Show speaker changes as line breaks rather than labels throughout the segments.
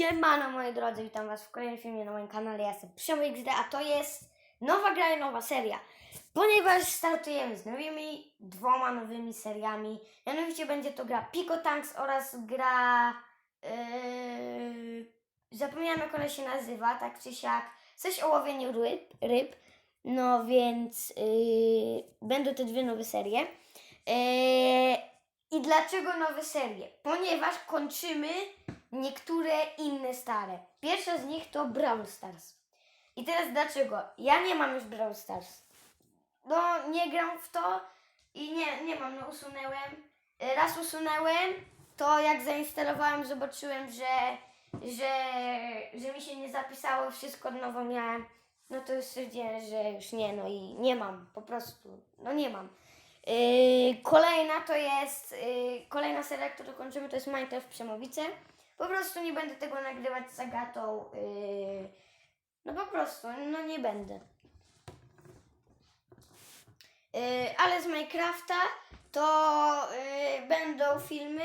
Siemano moi drodzy, witam was w kolejnym filmie na moim kanale, ja jestem Przemek XD, a to jest nowa gra i nowa seria. Ponieważ startujemy z nowymi, dwoma nowymi seriami, mianowicie będzie to gra Pico Tanks oraz gra... Yy, zapomniałem jak ona się nazywa, tak czy siak, coś o łowieniu ryb, ryb. no więc yy, będą te dwie nowe serie. Yy, I dlaczego nowe serie? Ponieważ kończymy niektóre inne stare. Pierwsza z nich to Brawl Stars. I teraz dlaczego? Ja nie mam już Brawl Stars. No, nie gram w to i nie, nie mam, no usunęłem. Raz usunęłem, to jak zainstalowałem, zobaczyłem, że, że, że mi się nie zapisało, wszystko od nowo miałem. No to już stwierdziłem, że już nie, no i nie mam, po prostu, no nie mam. Yy, kolejna to jest, yy, kolejna seria, którą kończymy, to jest Minecraft Przemowice. Po prostu nie będę tego nagrywać z Agatą. Yy, no po prostu, no nie będę. Yy, ale z Minecrafta to yy, będą filmy,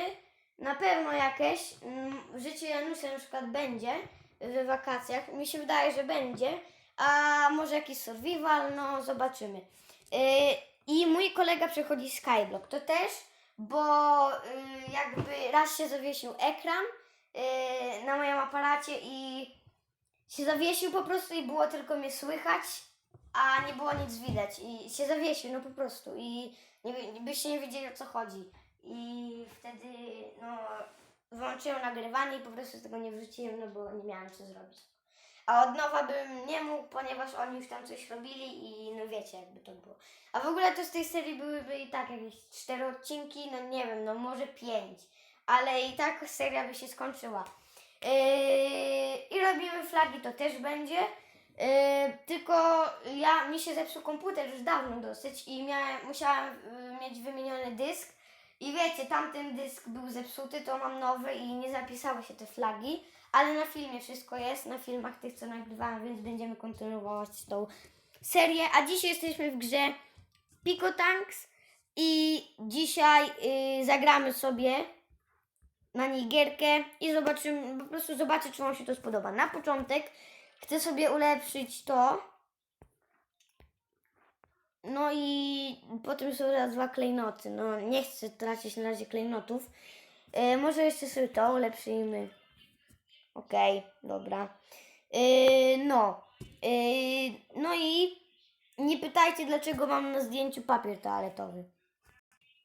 na pewno jakieś. Mm, Życie Janusa na przykład będzie w wakacjach. Mi się wydaje, że będzie. A może jakiś survival, no zobaczymy. I mój kolega przechodzi Skyblock. To też, bo jakby raz się zawiesił ekran yy, na moim aparacie i się zawiesił po prostu i było tylko mnie słychać, a nie było nic widać i się zawiesił, no po prostu i nie, byście nie wiedzieli o co chodzi i wtedy no włączyłem nagrywanie i po prostu tego nie wrzuciłem, no bo nie miałem co zrobić. A od nowa bym nie mógł, ponieważ oni już tam coś robili i no wiecie jakby to było. A w ogóle to z tej serii byłyby i tak jakieś cztery odcinki, no nie wiem, no może pięć. Ale i tak seria by się skończyła. Yy, I robimy flagi, to też będzie. Yy, tylko ja mi się zepsuł komputer już dawno dosyć i miałem, musiałam yy, mieć wymieniony dysk. I wiecie, tamten dysk był zepsuty, to mam nowy i nie zapisały się te flagi. Ale na filmie wszystko jest, na filmach tych, co nagrywałam, więc będziemy kontynuować tą serię. A dzisiaj jesteśmy w grze Pico Tanks i dzisiaj yy, zagramy sobie na niej gierkę i zobaczymy, po prostu zobaczę, czy Wam się to spodoba. Na początek chcę sobie ulepszyć to. No i potem są raz dwa klejnoty. No nie chcę tracić na razie klejnotów. E, może jeszcze sobie to ulepszymy. Okej, dobra. E, no. E, no i nie pytajcie, dlaczego mam na zdjęciu papier toaletowy.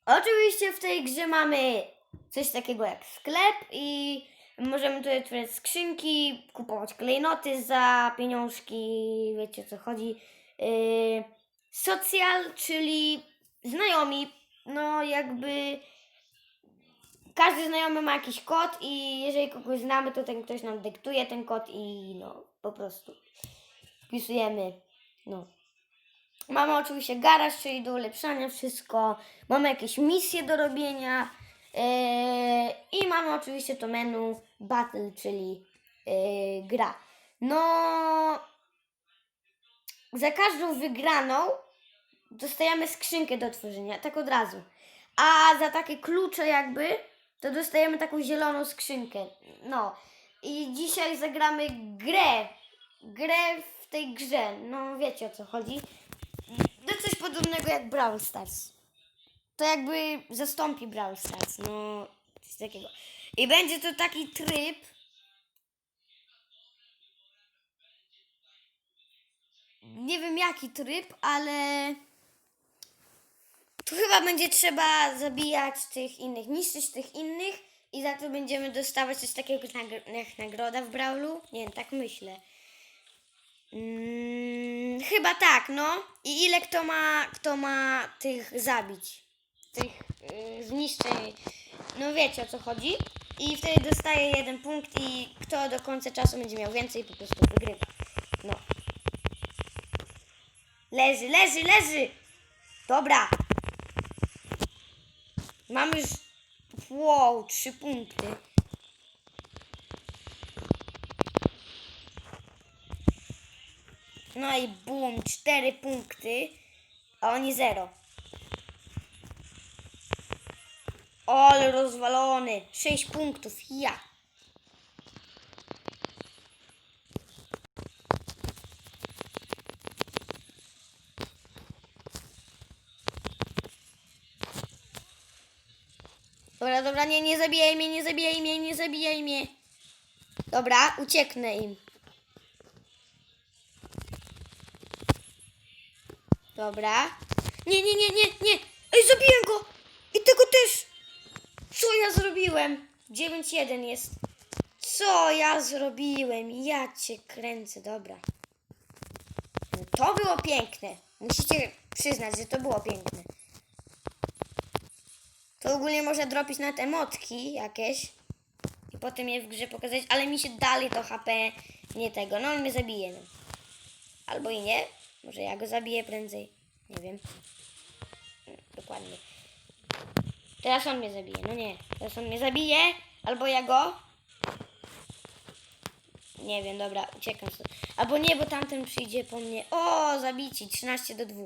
Oczywiście w tej grze mamy coś takiego jak sklep i możemy tutaj otwierać skrzynki, kupować klejnoty za pieniążki, wiecie o co chodzi. Yy, social, czyli znajomi, no jakby każdy znajomy ma jakiś kod i jeżeli kogoś znamy, to ten ktoś nam dyktuje ten kod i no po prostu wpisujemy, no. Mamy oczywiście garaż, czyli do ulepszania wszystko. Mamy jakieś misje do robienia. Yy, I mamy oczywiście to menu Battle, czyli yy, gra. No, za każdą wygraną dostajemy skrzynkę do otworzenia, tak od razu. A za takie klucze jakby, to dostajemy taką zieloną skrzynkę. No. I dzisiaj zagramy grę. Grę w tej grze. No wiecie o co chodzi. To coś podobnego jak Brawl Stars. To jakby zastąpi Brawl Stars, no coś takiego. I będzie to taki tryb. Nie wiem jaki tryb, ale tu chyba będzie trzeba zabijać tych innych, niszczyć tych innych i za to będziemy dostawać coś takiego jak nagr- jak nagroda w Brawlu. Nie wiem, tak myślę. Mm, chyba tak, no. I ile kto ma, kto ma tych zabić? Tych zniszczeń. No wiecie o co chodzi. I wtedy dostaje jeden punkt i kto do końca czasu będzie miał więcej, po prostu wygrywa. No. Leży, leży, leży! Dobra. Mamy już... Wow, trzy punkty. No i bum, cztery punkty, a oni zero. Ale rozwalony. 6 punktów. Ja. Dobra, dobra, nie, nie zabijaj mnie, nie zabijaj mnie, nie zabijaj mnie. Dobra, ucieknę im. Dobra. Nie, nie, nie, nie, nie. Ej, zabiję go! Zrobiłem? 9-1 jest. Co ja zrobiłem? Ja cię kręcę, dobra. To było piękne. Musicie przyznać, że to było piękne. To ogólnie można dropić na te emotki jakieś i potem je w grze pokazać, ale mi się dalej to HP nie tego. No on mnie zabije. No. Albo i nie. Może ja go zabiję prędzej. Nie wiem. Mm, Dokładnie. Teraz on mnie zabije. No nie. Teraz on mnie zabije. Albo ja go. Nie wiem, dobra, uciekam stąd. Albo nie, bo tamten przyjdzie po mnie. O, zabici, 13 do 2.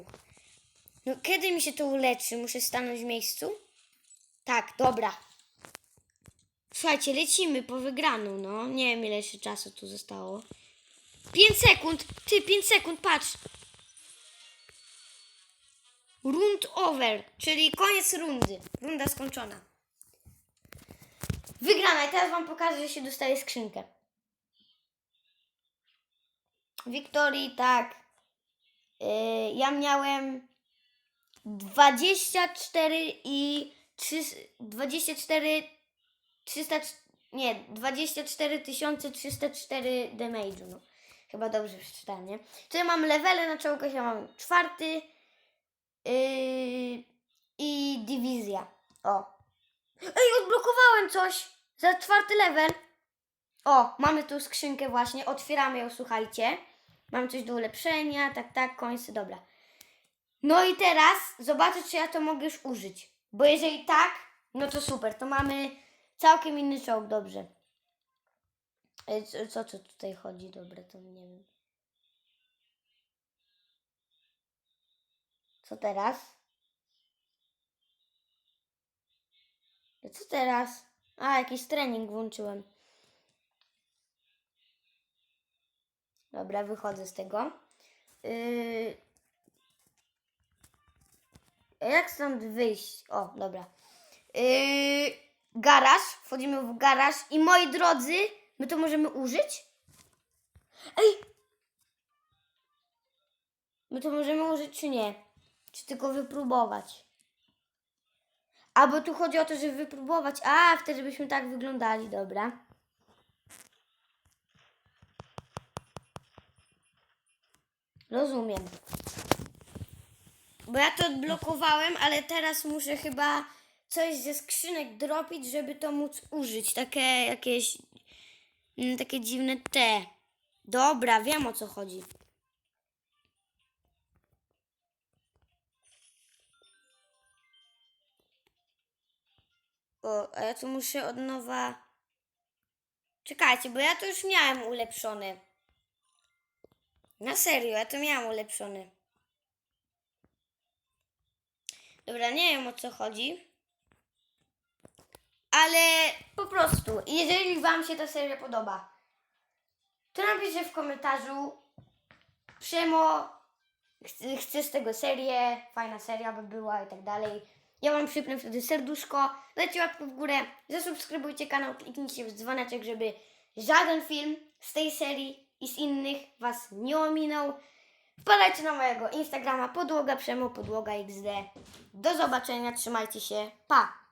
No kiedy mi się to uleczy? Muszę stanąć w miejscu? Tak, dobra. Słuchajcie, lecimy po wygraną, no. Nie wiem, ile jeszcze czasu tu zostało. 5 sekund! Ty, 5 sekund, patrz! Rund over, czyli koniec rundy. Runda skończona. Wygrana i teraz wam pokażę, że się dostaje skrzynkę. Wiktorii, tak. Yy, ja miałem 24 i 3, 24 300, nie, 24 304 damage'u, no. Chyba dobrze przeczytałem, nie? Tutaj mam levele na czołgach, ja mam czwarty yy, i dywizja. O. Ej, odblokowałem coś! Za czwarty level. O, mamy tu skrzynkę właśnie, otwieramy ją, słuchajcie. Mam coś do ulepszenia, tak, tak, końce, dobra. No i teraz zobaczę, czy ja to mogę już użyć. Bo jeżeli tak, no to super, to mamy całkiem inny czołg, dobrze. Co, co, co tutaj chodzi, dobra, to nie wiem. Co teraz? E, Co teraz? A, jakiś trening włączyłem. Dobra, wychodzę z tego. Yy... Jak stąd wyjść? O, dobra. Yy... Garaż. Wchodzimy w garaż. I moi drodzy, my to możemy użyć? Ej! My to możemy użyć czy nie? Czy tylko wypróbować? Albo tu chodzi o to, żeby wypróbować. A, wtedy byśmy tak wyglądali, dobra. Rozumiem. Bo ja to odblokowałem, ale teraz muszę chyba coś ze skrzynek dropić, żeby to móc użyć. Takie jakieś mm, takie dziwne te. Dobra, wiem o co chodzi. O, a ja tu muszę od nowa. Czekajcie, bo ja to już miałem ulepszone. Na serio, ja to miałam ulepszone. Dobra, nie wiem o co chodzi. Ale po prostu, jeżeli Wam się ta seria podoba, to napiszcie w komentarzu Przemo, chcę z tego serię, fajna seria by była i tak dalej. Ja Wam przypnę wtedy serduszko, dajcie łapkę w górę, zasubskrybujcie kanał, kliknijcie w dzwoneczek, żeby żaden film z tej serii i z innych Was nie ominął. Wpadajcie na mojego Instagrama podłoga przemo podłoga xd. Do zobaczenia, trzymajcie się, pa!